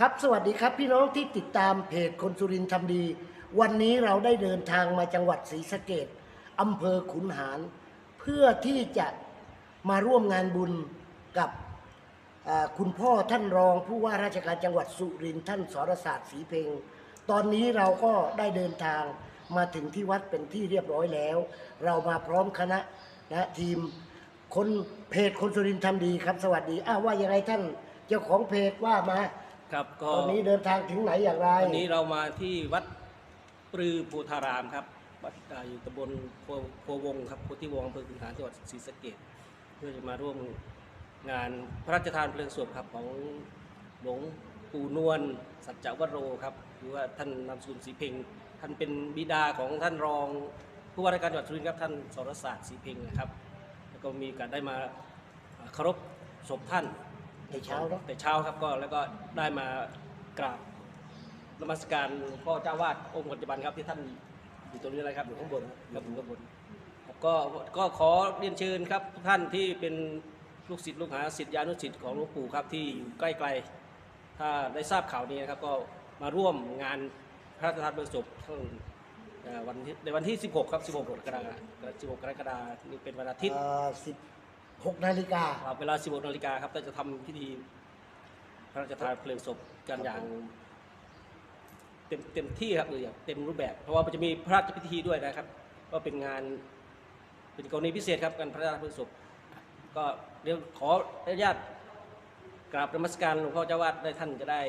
ครับสวัสดีครับพี่น้องที่ติดตามเพจคนสุรินทร์ทำดี วันนี้เราได้เดินทางมาจังหวัดศรีสะเกดอำเภอขุนหาร เพื่อที่จะมาร่วมงานบุญกับคุณพ่อท่านรองผู้ว่าราชการจังหวัดสุรินทร์ท่านสรศาสตร์ศรีเพ็งตอนนี้เราก็ได้เดินทางมาถึงที่วัดเป็นที่เรียบร้อยแล้ว เรามาพร้อมคณะนะทีมคนเพจคนสุรินทร์ทำดีครับ สวัสดีอ้าวว่ายังไงท่านเจ้าของเพจว่ามา ครับก็ตอนนี้เดินทางถึงไหนอย่างไร วันนี้เรามาที่วัดปรือปูธารามครับวัดอ่าอยู่ตำบลโพโพวงครับโพธิวงศ์อำเภอขุนหารจังหวัดศรีสะเกษเพื่อจะมาร่วมงานพระราชทานเพลิงศพครับของหลวงปู่นวลสัจจวโรครับหรือว่าท่านนามสกุลศรีเพ็งท่านเป็นบิดาของท่านรองผู้ว่าราชการจังหวัดสุรินทร์ครับท่านสรศาสตร์ศรีเพ็งนะครับ แล้วก็มีการได้มาอ่าเคารพศพท่าน ในเช้าเนาะแต่เช้าครับก็แล้วก็ได้มากราบนมัสการหลวงพ่อเจ้าวาดองค์ปัจจุบันครับที่ท่านอยู่ตรงนี้เลยครับอยู่ข้างบนครับอยู่ข้างบนครับก็ก็ขอเรียนเชิญครับทุกท่านที่เป็นลูกศิษย์ลูกหาศิษยานุศิษย์ของหลวงปู่ครับที่อยู่ใกล้ๆถ้าได้ทราบข่าวนี้นะครับก็มาร่วมงานพระราชทานเพลิงศพทั้งเอ่อวันที่ในวันที่ 16 ครับ 16 กรกฎาคม16กรกฎาคมนี่เป็นวันอาทิตย์ สิบหกนาฬิกาครับเวลา 16นาฬิกาครับเราจะทำพิธีพระราชทานเพลิงศพกันอย่าง เต็มเต็มที่ครับหรืออย่างเต็มรูปแบบ เพราะว่ามันจะมีพระราชพิธีด้วยนะครับ ก็เป็นงานเป็นกรณีพิเศษครับการพระราชทานเพลิงศพก็เดี๋ยวขออนุญาตกราบนมัสการหลวงพ่อเจ้าวาดได้ท่านจะได้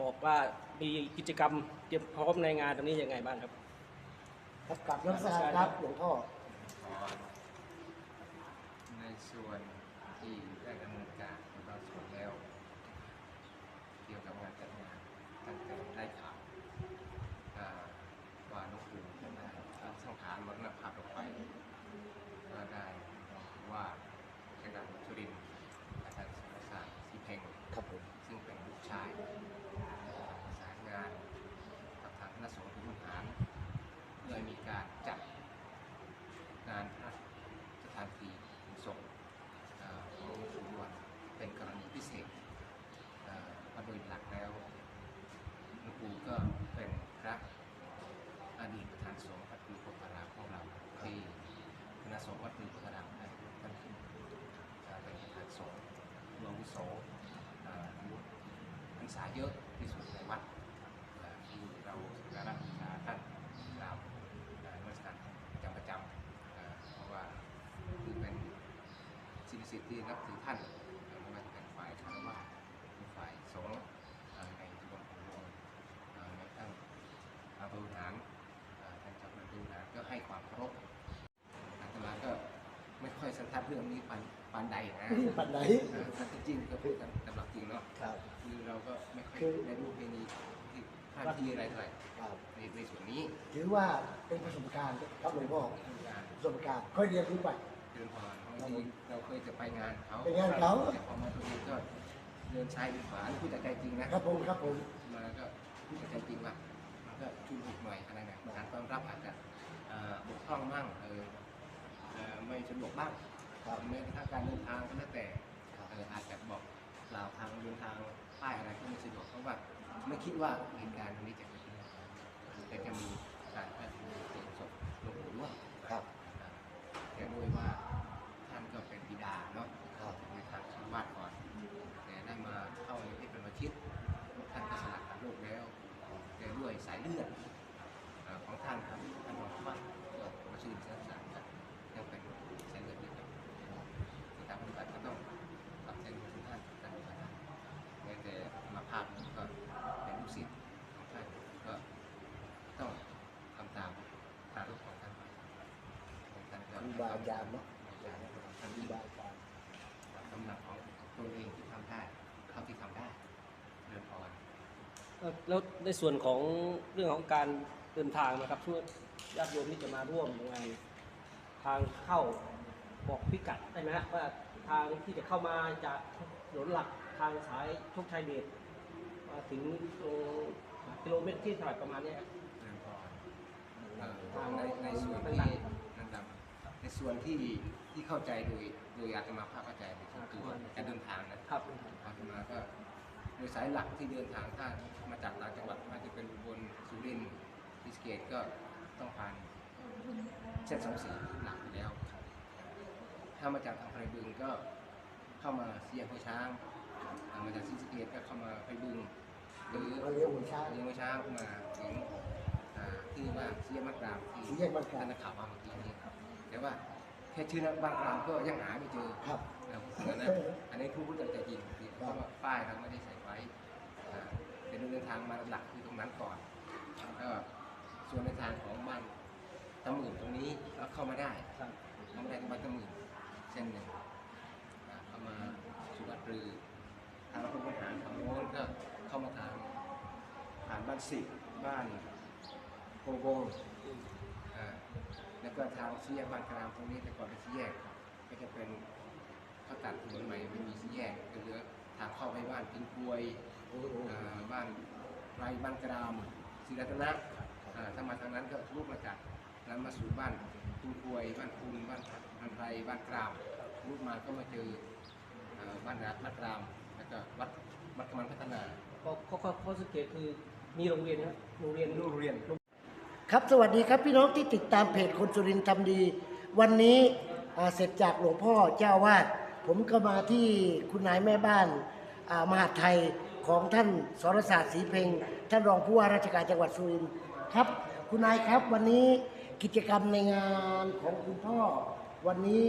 บอกว่ามีกิจกรรมเตรียมพร้อมในงานตรงนี้ยังไงบ้างครับ ครับกลับน้ำสการครับหลวงพ่อใน ส่วนที่ได้ดำเนินการเราส่วนแล้ว เกี่ยวกับงานจัดงานตั้งแต่ได้ข่าวอ่าว่าหลวงปู่จะได้รับสังขารมรณภาพลงไปก็ได้บอกว่าจังหวัดสุรินทร์อาจารย์สุรศักดิ์ศรีเพ็ง ครับผม ซึ่งเป็นลูกชายประสานงานกับทางคณะสงฆ์ทุกหารเลยมีการจัดงานพระสถานที่ศพเอ่อของหลวงปู่ด้วยเป็นกรณีพิเศษเอ่อเพราะโดยหลักแล้วหลวงปู่ก็เป็นพระอดีตประธานสงฆ์วัดปูโพธารามของเราที่คณะสงฆ์วัดปูโพธารามได้ท่านขึ้นเอ่อเป็นประธานสงฆ์รวมวิโส เอ่ออายุพรร ษาเยอะที่สุดในวัดที่เราสักการะบูชาท่านกราบนมัสการประจำประจำเพราะว่าคือเป็นสิ่งศักดิ์สิทธิ์ที่นับถือท่านไม่ว่าจะเป็นฝ่ายคารวะฝ่ายสงฆ์ในตำบลของวงแม้กระทั่งอาบริหารเอ่อท่านจ้าหน้าที่นะก็ให้ความเคารพอาตมาก็ไม่ค่อยสันทัดเรื่องนี้ปานปานใดนะปันไหนเออถ้าจริงก็พูดกันตามหลักจ ริงเนาะครับ คือเราก็ไม่ค่อยคือได้รู้เพลงนี้ที่พลาดพิธีอะไรเท่าไหร่ครับ ในในส่วนนี้ถือว่าเป็นประสบการณ์ครับหลวงพ่อคือการประสบการณ์ค่อยเรียนรู้ไป เดินพรบางทีเราเคยจะไปงานเขาไปงานเขา แต่พอมาตรงนี้ก็เดินซ้ายเป็นขวาพูดแต่ใจจริงนะ ครับผมครับผม มาก็พูดแต่ใจจริงว่ามันก็ชุนหุกหน่อยอะไรนะการต้อนรับอาจจะเอ่อบกพร่องบ้างเออเอ่อไม่สะดวกบ้างครับ แม้กระทั่งการเดินทางก็แล้วแต่ สะดวกเพราะว่าไม่คิดว่าเหตุการณ์ตรงนี้จะเกิดขึ้นแต่จะมีการพระราชพิธีเสียงศพหลวงปู่ด้วย ครับ แต่ด้วยว่าท่านก็เป็นบิดาเนาะ ครับ ในทางชาวบ้านก่อน แต่ได้มาเข้าในที่เป็นวชิตท่านก็สลัดกับโลกแล้ว แต่ด้วยสายเลือดเอ่อของท่านครับท่านบอกว่าก็มาชื่นเชื้อสายกันยังเป็นสายเลือดเดียวกัน ในทางปฏิบัติก็ต้องปรับใจทุกท่านการปฏิบัติแม้แต่มาภาพก็เป็นลูกศิษย์ของท่านก็ต้องทำตามทางรูปของท่านของท่านก็ ครูบาอาจารย์เนาะอาจารย์ของคท่านรูที่บาอาจารย์กำลังของตัวเองที่ทำได้เท่าที่ทำได้เดินพรแล้วในส่วนของเรื่องของการเดินทางนะครับช่วยญาติโยมที่จะมาร่วมงานทางเข้าบอกพิกัดได้ไหมฮะว่าทางที่จะเข้ามาจากถนนหลักทางสายโชคชัยเดชมาถึงตรงกิโลเมตรที่เท่าไหร่ประมาณเนี้ยครับเดินพรเอ่อในในส่วนที่นั่นดำ ในส่วนที่ที่เข้าใจโดยโดยอาตมาภาพเข้าใจในส่วนตัวการเดินทางนะครับอาตมาก็โดยสายหลักที่เดินทางถ้ามาจากต่างจังหวัดอาจจะเป็นอุบลสุรินทร์ศรีสะเกตก็ต้องผ่านเส้นสองสีหลักอยู่แล้ว ถ้ามาจากทางไพบึงก็เข้ามาเสียงหัวช้างอ่ามาจากศรีสะเกตก็เข้ามาไพบึงหรือมาเลี้ยงหัวช้างเลี้ยงหัวช้างมาถึงอ่าที่ว่าเสียมัดกรามที่สี่แยกบ้านกลางท่านนักข่าวมาเมื่อกี้นี้ครับ แต่ว่าแค่ชื่อนักบ้านกลางก็ยังหาไม่เจอครับครับอันนั้นอันนี้ครูพูดแต่จริงเพราะว่าป้ายเราไม่ได้ใส่ไว้อ่าเป็นเดินทางมาหลักคือตรงนั้นก่อนก็ส่วนในทางของบ้านตะหมื่นตรงนี้เราเข้ามาได้ครับ เข้ามาได้ที่บ้านตะหมื่นเส้นหนึ่งอ่าเข้ามาสุวัดรือ ทางเราเป็นทางฝั่งโน้นก็เข้ามาทางผ่านบ้านสิบ้านโพวงอ่า แล้วก็ทางสี่แยกบ้านกลางตรงนี้แต่ก่อนเป็นสี่แยกก็จะเป็นเขาตัดถนนใหม่ไม่มีสี่แยกก็เหลือทางเข้าไปบ้านพิงกวยอ่าบ้านไรบ้านกรามศรีรัตนะอ่าถ้ามาทางนั้นก็ทะลุมาจากนั้นมาสู่บ้านพิงกวยบ้านคุนบ้านบ้านไรบ้านกรามทะลุมาก็มาเจออ่าบ้านรัฐบ้านกรามแล้วก็วัดวัดกำมันพัฒนา ก็ข้อข้อข้อสังเกตคือมีโรงเรียนครับโรงเรียน โรงเรียน ครับสวัสดีครับพี่น้องที่ติดตามเพจคนสุรินทร์ทำดี วันนี้อ่าเสร็จจากหลวงพ่อเจ้าวาดผมก็มาที่คุณนายแม่บ้านอ่ามหาดไทยของท่านสรศาสตร์ศรีเพ็งท่านรองผู้ว่าราชการจังหวัดสุรินทร์ครับ คุณนายครับวันนี้กิจกรรมในงานของคุณพ่อ วันนี้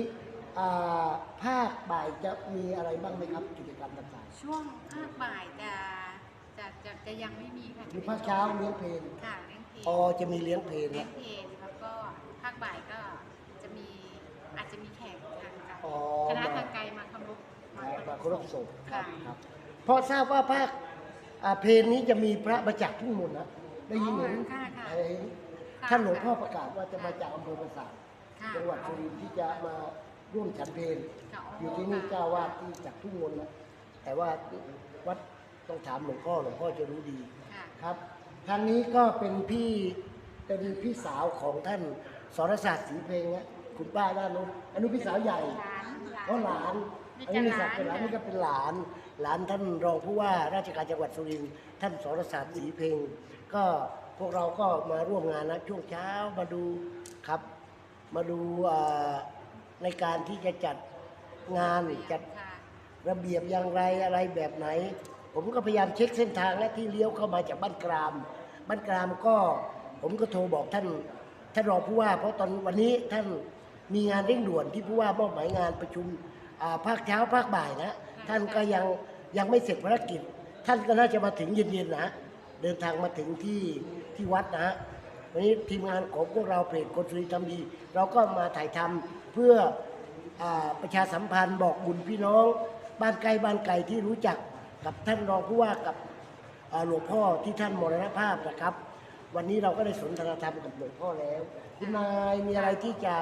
อ่าภาคบ่ายจะมีอะไรบ้างไหมครับ กิจกรรมต่างช่วงภาคบ่ายจะจะจะจะยังไม่มีค่ะๆมีภาคเช้าเลี้ยงเพลงค่ะเลี้ยงเพลง อ๋อจะมีเลี้ยงเพลงเลี้ยนะงเพลงแล้วก็ภาคบ่ายก็จะมีอาจจะมีแขกทางไกลอ๋อ คณะมาทางไกลมาเคารพมาเคารพศพครัค่ะบครับ เพราะทราบว่าภาคอ่าเพลงนี้จะมีพระมาจากทุ่งมนต์นะได้ยินเห็นค่ะค่ะเห็นท่านหลวงพ่อประกาศว่าจะมาจากอำเภอปราสาทค่ะจังหวัดสุรินทร์ที่จะมาร่วมฉันเพลงค่ะอยู่ที่นี่เจ้าวาดที่จากทุ่งมนต์นะแต่ว่าวัดต้องถามหลวงพ่อหลวงพ่อจะรู้ดี ค่ะ ครับ ทางนี้ก็เป็นพี่เป็นพี่สาวของท่านสรศาสตร์ศรีเพลงนะคุณป้าด้านนู้นอันนี้พี่สาวใหญ่หลานก็หลานนี่อันจะนี้มีหศัลากนดิ์เป็นหลานนี่ก็เป็นหลาน หลานท่านรองผู้ว่าราชการจังหวัดสุรินทร์ท่านสรศาสตร์ศรีเพ็งก็พวกเราก็มาร่วมงานนะช่วงเช้ามาดูครับ มาดูอ่าในการที่จะจัดงานจัดค่ะระเบียบอย่างไรอะไรแบบไหน ผมก็พยายามเช็คเส้นทางและที่เลี้ยวเข้ามาจากบ้านกราม บ้านกรามก็ผมก็โทรบอกท่านท่านรองผู้ว่า เพราะตอนวันนี้ท่านมีงานเร่งด่วนที่ผู้ว่ามอบหมายงานประชุมภาคเช้าภาคบ่ายนะ ท่านก็ยังยังไม่เสร็จภารกิจ ท่านก็น่าจะมาถึงเย็นๆนะเดินทางมาถึงที่ที่วัดนะฮะวันนี้ทีมงานของพวกเราเพจคนสุรินทร์ทำดี เราก็มาถ่ายทำเพื่ออประชาสัมพันธ์บอกบุญพี่น้อง บ้านไกลบ้านไกลที่รู้จัก กับท่านรองผู้ว่ากับอ่าหลวงพ่อที่ท่านมรณภาพนะครับ วันนี้เราก็ได้สนทนาธรรมกับหลวงพ่อแล้ว คุณนายมีอะไรที่จะ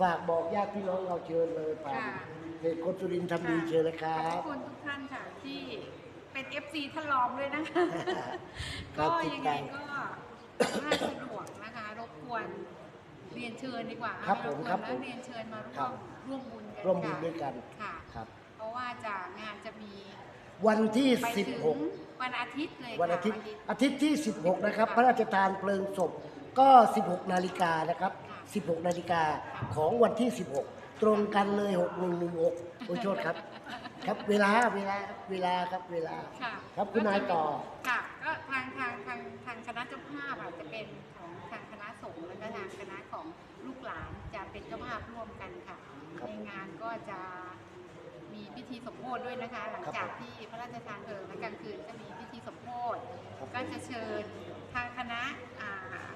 ฝากบอกญาติพี่น้องเราเชิญเลยผ่านค่ะเพจคนสุรินทร์ทำดีเชิญเลยครัขอบบคุณทุกท่านค่ะที่เป็น FC ท่านรองด้วยนะคะครัก็บติดยังไงตามก็ถ้าสะดวกนะคะรบกวนเรียนเชิญดีกว่าครับรผมบกวนครับแล้วผมเรียนเชิญมาครัร่วบมร่วมบุญกันร่วมบุญค่ะด้วยกันค่ะครับ เพราะว่าจากงานจะมี วันที่ ไปถึง16 วันอาทิตย์เลยวันอาทิตย์ค่ะอาทิตย์ที่ 16 นะครับ พระราชทานเพลิงศพก็ 16 นาฬิกานะครับ 16 นาฬิกาของวันที่ 16 ตรงกันเลย 6116 โอ้ยโทษครับ ครับเวลาเวลาเวลาครับเวลา ค่ะครับคุณนายต่อ ค่ะก็ทางทางทางทางคณะเจ้าภาพอะจะเป็นของทางคณะสงฆ์แล้วก็ทางคณะของลูกหลานจะเป็นเจ้าภาพร่วมกันค่ะ ครับ ในงานก็จะมีพิ ธีสมโภชด้วยนะคะ หลังครับจากที่พระราชทานเพลิงและกลางคืนก็มีพิธีสมโภชครับก็จะเชิญทางคณะอ่า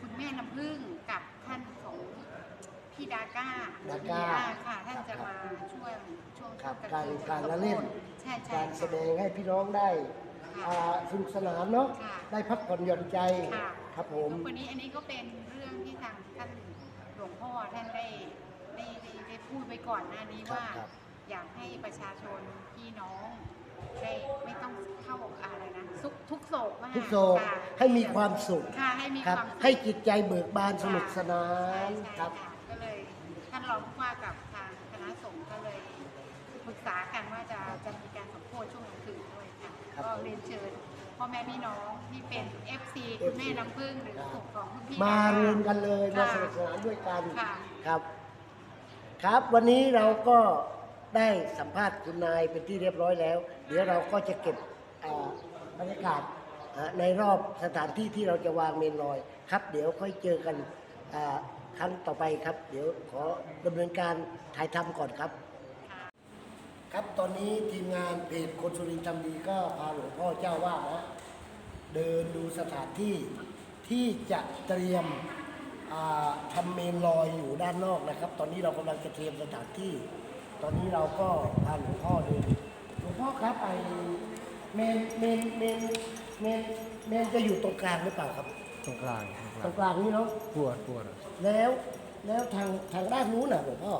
คุณแม่น้ำพึ่งกับท่านของพี่ดาก้าดาก้าค่ะท่านครับจะมาช่วยช่วงครับช่วงการคืนการละเล่นใช่ใช่การค่ะแสดงให้พี่น้องได้ค่ะอ่าสนุกสนานเนาะค่ะได้พักผ่อนหย่อนใจค่ะครับผมวันนี้อันนี้ก็เป็นเรื่องที่ทางท่านหลวงพ่อท่านได้ได้ได้ได้พูดไปก่อนหน้านี้ครับว่าครับ อยากให้ประชาชนพี่น้องได้ไม่ต้องเข้าอะไรนะทุกทุกโศกมากทุกโศกค่ะให้มีความสุขค่ะให้มีครับความสุขให้จิตใจเบิกบานสค่ะนุกสนานใช่ครับใช่ค่ะก็เลยท่านรองผู้ว่ากับทางคณะสงฆ์ก็เลยปรึกษากันว่าจะจะมีการสมโภชช่วงกลางคืนด้วยค่ะครับก็ผมเรียนเชิญพ่อแม่พี่น้องที่เป็น FC คุณแม่น้ำพึ่งหรือกลุ่มของคุณพี่มารวมกันเลยมาค่ะสนุกสนานด้วยกันค่ะ ครับ ครับวันนี้เราก็ ได้สัมภาษณ์คุณนายเป็นที่เรียบร้อยแล้ว เดี๋ยวเราก็จะเก็บบรรยากาศในรอบสถานที่ที่เราจะวางเมนลอยครับ เดี๋ยวค่อยเจอกันครั้งต่อไปครับ เดี๋ยวขอดำเนินการถ่ายทำก่อนครับ ครับตอนนี้ทีมงานเพจคนสุรินทร์ทำดีก็พาหลวงพ่อเจ้าว่านะเดินดูสถานที่ที่จะเตรียมอ่าทำเมนลอยอยู่ด้านนอกนะครับ ตอนนี้เรากำลังจะเตรียมสถานที่ ตอนนี้เราก็พาหลวงพ่อเดินหลวงพ่อครับไอเมนเมนเมนเมนเมนจะอยู่ตรงกลางหรือเปล่าครับ ตรงกลางตรงกลางนี้เนาะปวดปวดแล้วแล้วทางทางด้านนู้นน่ะหลวงพ่อ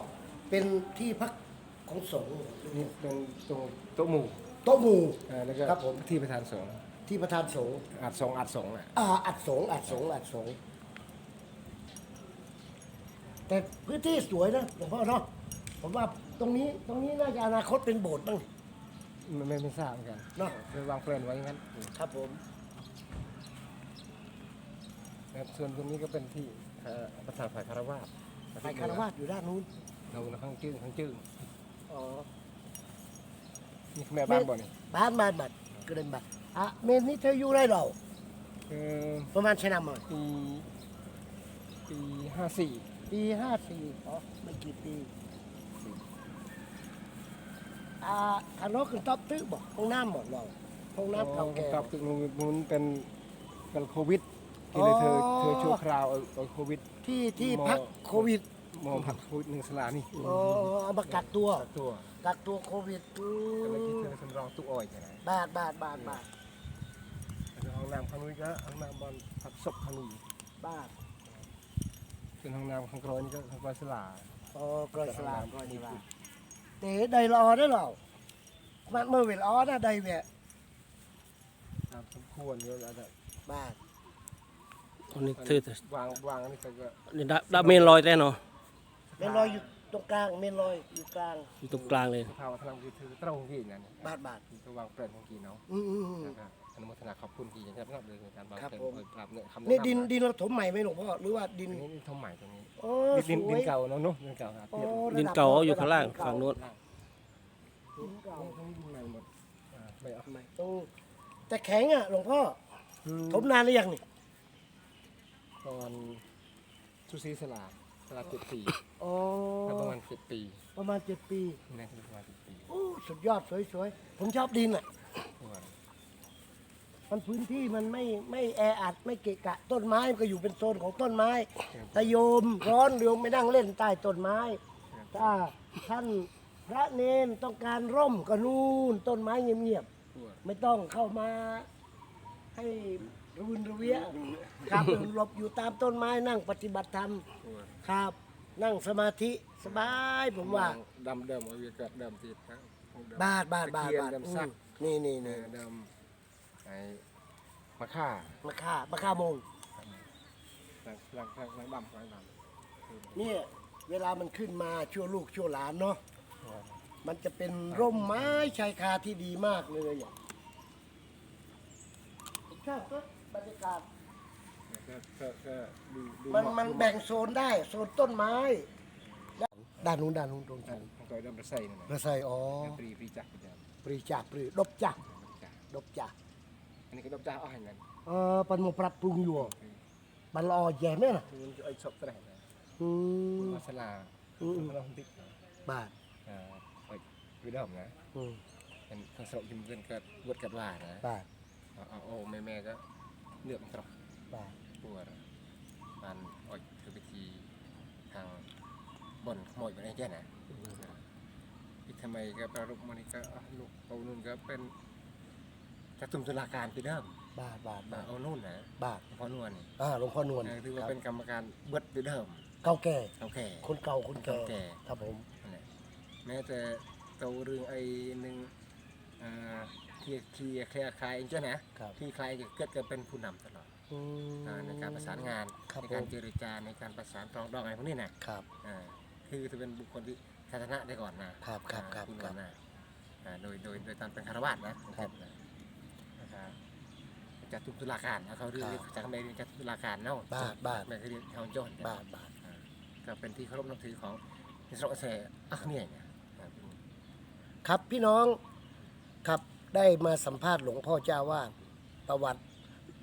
เป็นที่พักของสงฆ์นี่เป็นตรงโต๊ะหมู่โต๊ะหมู่เอ่อแล้วก็ครับผมที่ประธานสงฆ์ที่ประธานสงฆ์อัดสงฆ์อัดสงฆ์อะอ่าอัดสงฆ์อัดสงฆ์อัดสงฆ์แต่พื้นที่สวยนะหลวงพ่อเนาะ ผมว่าตรงนี้ตรงนี้น่าจะอนาคตเป็นโบสถ์บ้างไม่ไม่ไม่ทราบเหมือนกันเนาะไปวางแผนไว้อย่างนั้นครับผมนะครับส่วนตรงนี้ก็เป็นที่เอ่อประธานฝ่ายคารวาสไปคารวาสอยู่ด้านนู้นเราข้างจื้อข้างจื้ออ๋อนี่แม่บ้านบ่อนี่บ้านบ้านบัดก็เดินบัดอะเมนนี้เธออยู่ไรเราเออประมาณชนะมาปีปีห้าสี่ปีห้าสี่อ๋อไม่กี่ปี อ่าทางโน้นคือต๊อบตื้อบอกห้องน้ำหมดเราห้องน้ำเก่าแก่ตอบตึกนู้นนู้นเป็นเป็นโควิดที่เลยเธออ๋อเธอชั่วคราวเอาเอาโควิด ที่ที่หมอพักโควิดมองผักโควิดหนึ่งสลานี่อ๋อเอามากักตัวตัวกักตัวโควิดอืก็เลยคิดมเธอสำรองตู้อ้อยใช่ไหมบาทบาทบาทบาทห้องน้ำข้างนู้นก็ห้องน้ำบอลผักศพข้างนี้บาทเป็นห้องน้ำข้างกรอยนี่ก็ข้างกรอยสลาอ๋อกรอยสลามกรอยสลา มเต๋ได้รอได้หรอมันเมื่อเวลาอ๋อนะได้เวะตามสมควรก็อาจจะบาทอันนี้ถือวางวางอันนี้ก็ก็นี่ดับดับเมนลอยได้เนาะเมนลอยอยู่ตรงกลางเมนลอยอยู่กลางอยู่ตรงกลางเลย ภาวะทางคือถือตรงกี่นั่นบาทบาทก็วางแปลนของกี่เนาะอืมอืมอืมนะครับ อนุโมทนาขอบคุณกี่อย่างที่รับเลยในการวางครับแปลนผมโดยปรับเนี่ยคำนี่แะำดินดินเราถมใหม่ไหมหลวงพ่อหรือว่าดินอันนี้ดินทมใหม่ตรงนี้โอ้ดินสดินวยเก่าเนาะเนาะดินเก่าครับโอ้เทียบดินเก่าอยู่ข้างล่างฝั่งนู้น ดินเก่าทั้งดินใหม่หมดอ่าไม่เอาตรงแต่แข็งอะหลวงพ่อถมนานหรือยังนี่ตอนสุซีสลาสลาเจ็ดปีอ๋อแล้วประมาณเจ็ดปีประมาณเจ็ดปี นี่นะประมาณเจ็ดปีโอ้สุดยอดสวยๆผมชอบดินอะตัวมั นพื้นที่มันไม่ไม่แออัดไม่เกะกะ ต้นไม้มันก็อยู่เป็นโซนของต้นไม้ถ้าโยมร้อนโยมไม่นั่งเล่นใต้ต้นไม้ ถ้าท่านพระเนนต้องการร่มก็นู่นต้นไม้เงียบตัวๆไม่ต้องเข้ามาให้ระวินระเวียครับหลบอยู่ตามต้นไม้นั่งปฏิบัติธรรมตัวครับ นั่งสมาธิสบายผมว่าดำเดิมเอาเวียเกิดเดิมติดครับบาทบาทบาทบาทเดิมซักอืมนี่นี่เอนี่อเดิม ไอ้มะข่ามาฆ่ามาฆ่าโมง หลังหลังหลังหลังดำหลังดำเนี่ยเวลามันขึ้นมาชั่วลูกชั่วหลานเนาะตัวมันจะเป็นร่มไม้ชายคาที่ดีมากเลยอะผมชอบก็บรรยากาศก็ก็ก็ดูดูมันเหาะมันดูเหาะแบ่งโซนได้ โซนต้นไม้ด้านนู้นด้านนู้นตรงอ่านั้นของตัวดำระใส่นั่นแหละระใส่อ๋อปรีปรีจักรประจปรีจากปรีดบจักำจักรดบจักอันนี้ก็ดำจ้าอ้อยนั่นเออปันโมปรั บปรุงอยู่บันละออแย่ไหมน่ะคือมันจะไอ้ชอบแสดงนะอืมมาสลาอืมอืมเราติดบาทอ่าไอ้วิดอมนะอืมเป็นข้างสระยิมเกินเกิดวดกัดว่านะบาทเอาเอาโอ้แม่แม่ก็เลือกมันตรอกบาทปวดมันออกคือไปทีทางบ่อนขโมยไปได้แค่ไหน อีกทำไมก็ประรุปมันนี่ก็อะลูกเอานู่นก็เป็นจัตุมตุลาการไปเดิมบาทบาทมาบาทเอานู่นนะบาทพอนวลอ่าหลวงพ่อนวลเออถือคว่ารับเป็นกรรมการเบิดไปเดิมเก่าแก่โอเคคนเก่าคนแก่คนแก่ ครับผมนั่นแหละแม้แต่ตัวเรื่องไอ้หนึ่งอ่าเคลียร์เคลียร์เคลียร์คลายเองเจ้านะครับที่คลายจะเกิดเกิดเป็นผู้นำตลอดอืมอ่าในการประสานงานครับในการผมเจรจาในการประสานปรองดองอะไรพวกนี้นะครับอ่าคือจะเป็นบุคคลที่สาธารณะได้ก่อนนะ ครับครับครับอ่าผู้ครับนำนะอ่าโดยโดยโดยตามเป็นคารวาสนะครับนะ จัตุตุลาการนะเขาเรียกครับจากอเมริกาจัตุลาการเนาะบาทบาทแม่เขาเรียกเขาโจนบาทบาทอ่าก็เป็นที่เคารพนับถือของอิสราเอลอักเนี่ยนะครับครับพี่น้องครับได้มาสัมภาษณ์หลวงพ่อเจ้าว่าประวัติ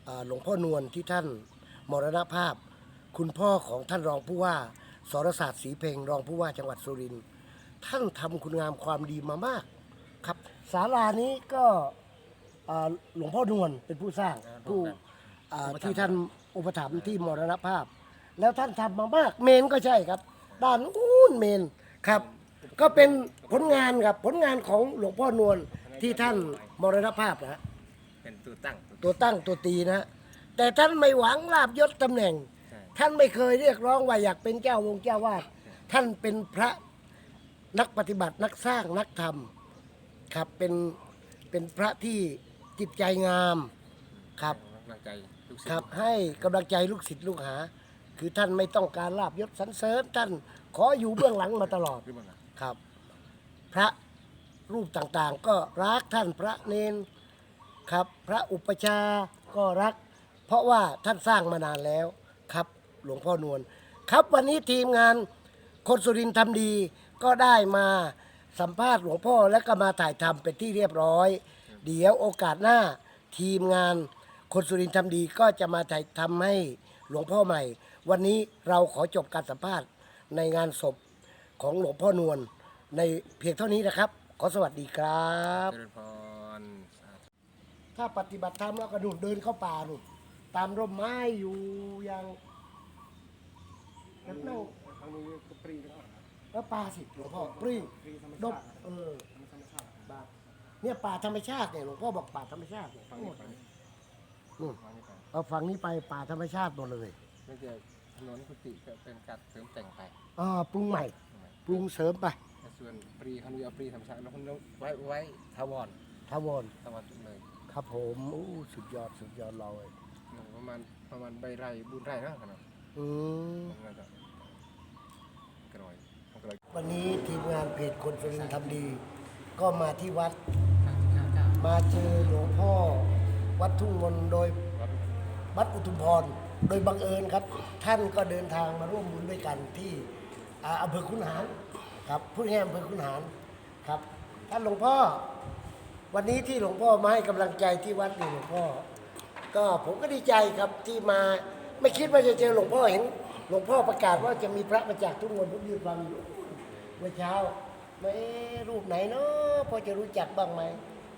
อ่าหลวงพ่อนวลที่ท่านมรณภาพ คุณพ่อของท่านรองผู้ว่าสรศาสตร์ศรีเพ็งรองผู้ว่าจังหวัดสุรินทร์ท่านทำคุณงามความดีมามาก ครับศาลานี้ก็ อ่าหลวงพ่อนวลเป็นผู้สร้างผู้อ่าที่ท่านอุปถัมภ์ที่มรณภาพ แล้วท่านทำมามาก เมนก็ใช่ครับ ด้านนู้นเมนครับ ก็เป็นผลงานครับผลงานของหลวงพ่อนวลที่ท่านมรณภาพนะฮะ เป็นตัวตั้งตัวตั้งตัวตีนะฮะแต่ท่านไม่หวังลาบยศตำแหน่ง ใช่ ท่านไม่เคยเรียกร้องว่าอยากเป็นเจ้าวงเจ้าวาดท่านเป็นพระนักปฏิบัตินักสร้างนักธรรมครับเป็นเป็นพระที่ จิตใจงามครับ กำลังใจลูกศิษย์ครับให้กำลังใจลูกศิษย์ลูกหา คือท่านไม่ต้องการลาบยศสรรเสริญท่านขออยู่เบื้องหลังมาตลอดหรือเปล่าครับ พระรูปต่างๆ ก็รักท่านพระเนนครับ พระอุปชฌาย์ก็รัก เพราะว่าท่านสร้างมานานแล้วครับ หลวงพ่อนวลครับวันนี้ทีมงานคนสุรินทร์ทำดีก็ได้มาสัมภาษณ์หลวงพ่อและก็มาถ่ายทำเป็นที่เรียบร้อย เดี๋ยวโอกาสหน้าทีมงานคนสุรินทร์ทำดีก็จะมาถ่ายทำให้หลวงพ่อใหม่ วันนี้เราขอจบการสัมภาษณ์ในงานศพของหลวงพ่อนวลในเพียงเท่านี้นะครับ ขอสวัสดีครับ เจริญพรสาธุ ถ้าปฏิบัติธรรมแล้วก็ดูดเดินเข้าป่านู่นตามร่มไม้อยู่อย่างแล้วนั่งทางนี้ก็ปรีแล้วป่าสิหลวงพ่อปรีปรีธรรมดบเออ ธรรมชาติ ป่า เนี่ยป่าธรรมชาติเนี่ยหลวงพ่อบอกป่าธรรมชาติเนี่ยฟังโอ้นี้ไปนู่นฟังนี้ไปเอาฝั่งนี้ไปป่าธรรมชาติหมดเลยไม่ใช่ถนนกุฏิก็เป็นการเสริมแต่งไปอ่าปรุงใหม่ ปรุงเสริมไปแต่ส่วนปรีเขาเรียกเอาปรีธรรมชาติแล้วเขาไว้ไว้ทาวรทาวรทาวรเลย ครับผมโอ้สุดยอดสุดยอดเราเลยประมาณประมาณใบไร่บุญไร่เนาะขนาดอืมผมน่าจะกรอยกรอยวันนี้ทีมงานเพจคนสุรินทร์ทำดี ก็มาที่วัดสา มาเจอหลวงพ่อวัดทุ่งมนโดยวัดอุทุมพร โดยบังเอิญครับ ท่านก็เดินทางมาร่วมบุญด้วยกันที่อำเภอขุนหารครับผู้แห่งอำเภอขุนหารครับ ท่านหลวงพ่อ วันนี้ที่หลวงพ่อมาให้กำลังใจที่วัดนี่หลวงพ่อ ก็ผมก็ดีใจครับที่มาไม่คิดว่าจะเจอหลวงพ่อเห็น หลวงพ่อประกาศว่าจะมีพระมาจากทุ่งมนผมยืนฟังอยู่เมื่อเช้าไม่รูปไหนเนาะพอจะรู้จักบ้างไหม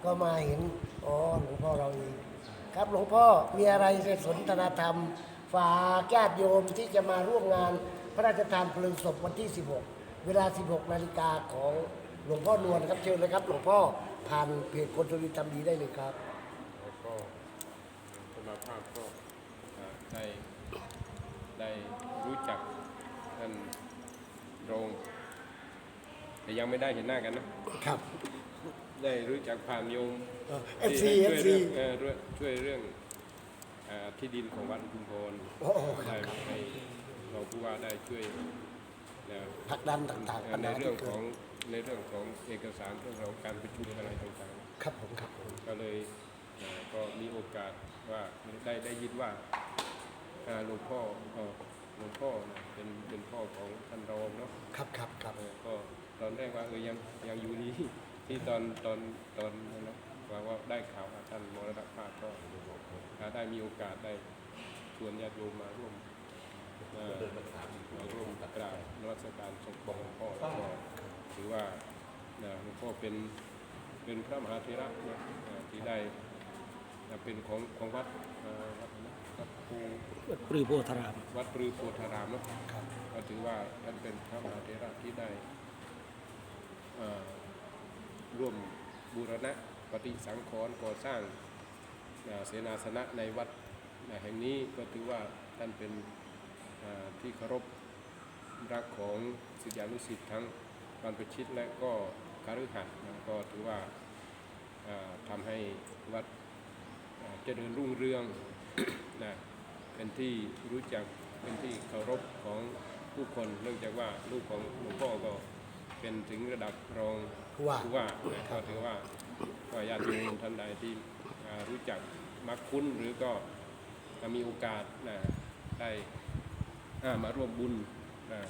ก็มาเห็นอ๋อหลวงพ่อเราเองครับหลวงพ่อมีอะไรจะสนทนาธรรม ฝากญาติโยมที่จะมาร่วมงานพระราชทานเพลิงศพวันที่ 16 เวลา 16 นาฬิกาของหลวงพ่อนวลครับเชิญเลยครับ หลวงพ่อผ่านเพจคนสุรินทร์ทำดีได้เลยครับแล้วก็สมาภาพก็ได้ได้รู้จักท่านรองแต่ยังไม่ได้เห็นหน้ากันนะครับ ได้รู้จักผ่านโยมเอฟซีที่เอฟช่วยซีเรื่องเอ่อเรื่องช่วยเรื่องเอ่อที่ดินของวัดอุทุมพรโอ้โหครัได้บครับให้เราผู้ว่าได้ช่วยนะผลักดันต่างๆเอ่ปัอญในหาเรื่ที่องเกิของดในเรื่องของเอกสารเรื่องของการประชุมอะไรต่างๆ ครับผมครับผมก็เลยเอ่อก็มีโอกาสว่าได้ได้ยินว่าอ่าหลวงพ่อเอ่อหลวงพ่อเนี่ยเป็นเป็นพ่อของท่านรองเนาะครับครับครับเออก็ตอนแรกว่าเออยังยังอยู่นี่ ที่ตอนตอนตอนนั้นนะว่าว่าได้ข่าวว่าท่านมรณภาพก็อ่าได้มีโอกาสได้ชวนญาติโยมมาร่วมมาร่วมกราบนมัสการศพของหลวงพ่อแล้วก็ถือว่าหลวงพ่อเป็นเป็นพระมหาเถระนะที่ได้จะเป็นของของวัดเอ่อวัดอะไรนะวัดภูปรีโพธาราม วัดปรือโพธารามเนอะก็ถือว่าท่านเป็นพระมหาเถระที่ได้อ่อ ร่วมบูรณะปฏิสังขรณ์ก่อสร้างเสนาสนะในวัดแห่งนี้ก็ถือว่าท่านเป็นที่เคารพรักของศิษยานุศิษย์ทั้งบรรพชิตและก็คฤหัสถ์ก็ถือว่าทำให้วัดเอ่อเจริญรุ่งเรืองนะเป็นที่รู้จักเป็นที่เคารพของผู้คน เนื่องจากว่าลูกของหลวงพ่อก็ เป็นถึงระดับรองผู้ว่าผู้ว่านะก็ถือว่าก็ญาติโยมท่านใดที่อ่ารู้จักมาคุ้นหรือก็มีโอกาสนะได้อ่ามาร่วมบุญนะ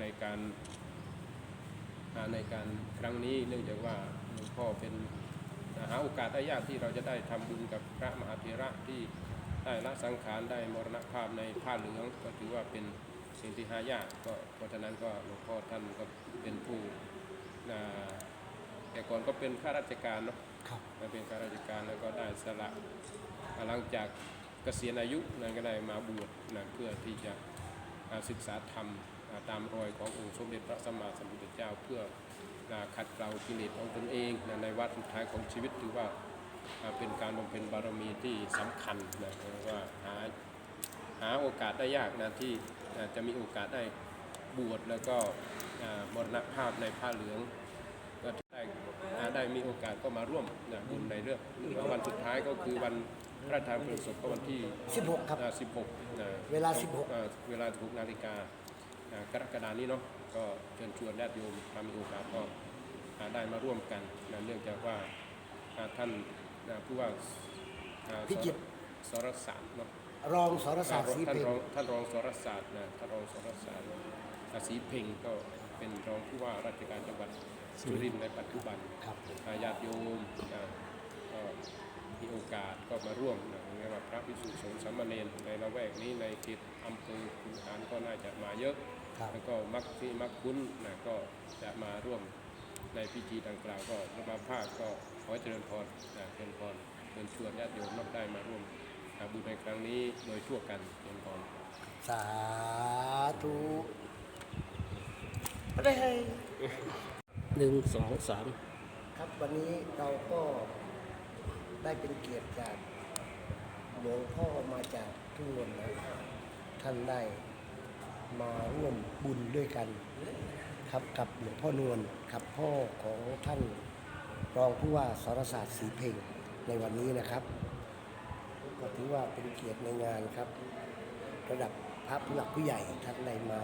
ในการอ่าในการครั้งนี้เนื่องจากว่าหลวงพ่อเป็นอ่าหาโอกาสได้ยากที่เราจะได้ทำบุญกับพระมหาเถระที่ได้ละสังขารได้มรณภาพในผ้าเหลืองก็ถือว่าเป็น สิ่งที่หายากก็เพราะฉะนั้นก็หลวงพ่อท่านก็เป็นผู้อ่าแต่ก่อนก็เป็นข้าราชการเนาะครับมาเป็นข้าราชการแล้วก็ได้สละหลังจากเกษียณอายุนั้นก็ได้มาบวชนะเพื่อที่จะอ่าศึกษาธรรมอ่าตามรอยขององค์สมเด็จพระสัมมาสัมพุทธเจ้าเพื่ออ่าขัดเกลากิเลสของตนเองนะในวัดสุดท้ายของชีวิตถือว่าอ่าเป็นการบำเพ็ญบารมีที่สำคัญนะเพราะว่าหา หาโอกาสได้ยากนะที่อ่าจะมีโอกาสได้บวชแล้วก็อ่ามรณภาพในผ้าเหลืองก็ได้อ่าได้มีโอกาสก็มาร่วมนะบุญในเรื่องแล้ววันสุดท้ายก็คือวันพระราชทานเพลิงศพก็วันที่ 16 ครับอ่า16นะเวลา 16อ่าเวลา 16นาฬิกาอ่ากรกฎานี้เนาะก็เชิญชวนญาติโยมถ้ามีโอกาสก็อ่าได้มาร่วมกันนะเนื่องจากว่าอ่าท่านอ่าผู้ว่าอ่าพิจิตรสรศาสตร์เนาะ รองสรศาสตร์สีท่าเพนลรองท่านรองสรศาสตร์นะท่านรองสรศาสตร์อาศรีเพ่งก็เป็นรองผู้ว่าราชการจังหวัดสุรินทร์ในปัจจุบันครับอาญาติโยมนะก็มีโอกาสก็มาร่วมนะเรียกว่าพระภิกษุสงฆ์สามเณรในละแวกนี้ในเขตอำเภอขุนหารก็น่าจะมาเยอะครับแล้วก็มักที่มักคุ้นนะก็จะมาร่วมในพิธีดังกล่าวก็พระมาภาคก็ขอให้เจริญพรนะเจริญพรเชิญชวนญาติโยมนับได้มาร่วม อ่าบุญในครั้งนี้โดยทั่วกันเจริญพรสาธุได้ให้หนึ่งสองสามครับวันนี้เราก็ได้เป็นเกียรติจากหลวงพ่อมาจากทุ่งนนท์นะท่านได้มาร่วมบุญด้วยกัน ครับกับหลวงพ่อนวลครับพ่อของท่านรองผู้ว่าสรศาสตร์ศรีเพ่งในวันนี้นะครับก็ ถือว่าเป็นเกียรติในงานครับ ระดับพระผู้หลักผู้ใหญ่ท่านได้มา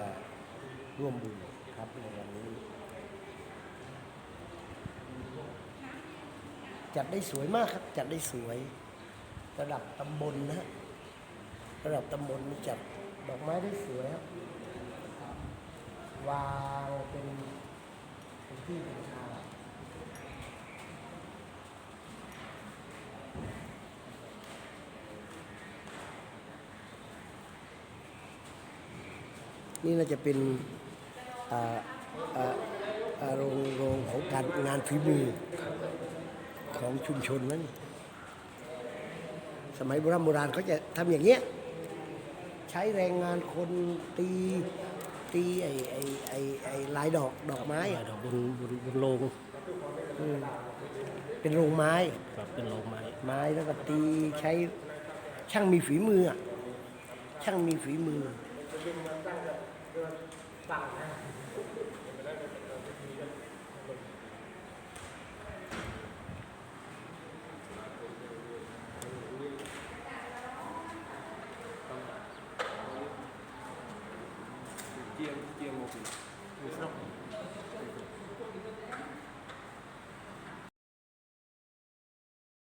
ร่วมบุญครับในวันนี้ จัดได้สวยมากครับ จัดได้สวย ระดับตำบลนะฮะระดับตำบลนี่จัดดอกไม้ได้สวยครับวางเป็นเป็นที่เป็นทา นี่น่าจะเป็นอ่าอ่าอ่าโรงโรงของการงานฝีมือของชุมชนนั้น สมัยโบราณโบราณเขาจะทำอย่างเงี้ยใช้แรงงานคนตีตีไอ้ไอ้ไอ้ไอ้ลายดอกดอกไม้อะดอกบนบนบนโลงอืมเป็นโรงไม้ครับเป็นโลงไม้ ไม้แล้วก็ตีใช้ช่างมีฝีมืออะช่างมีฝีมือ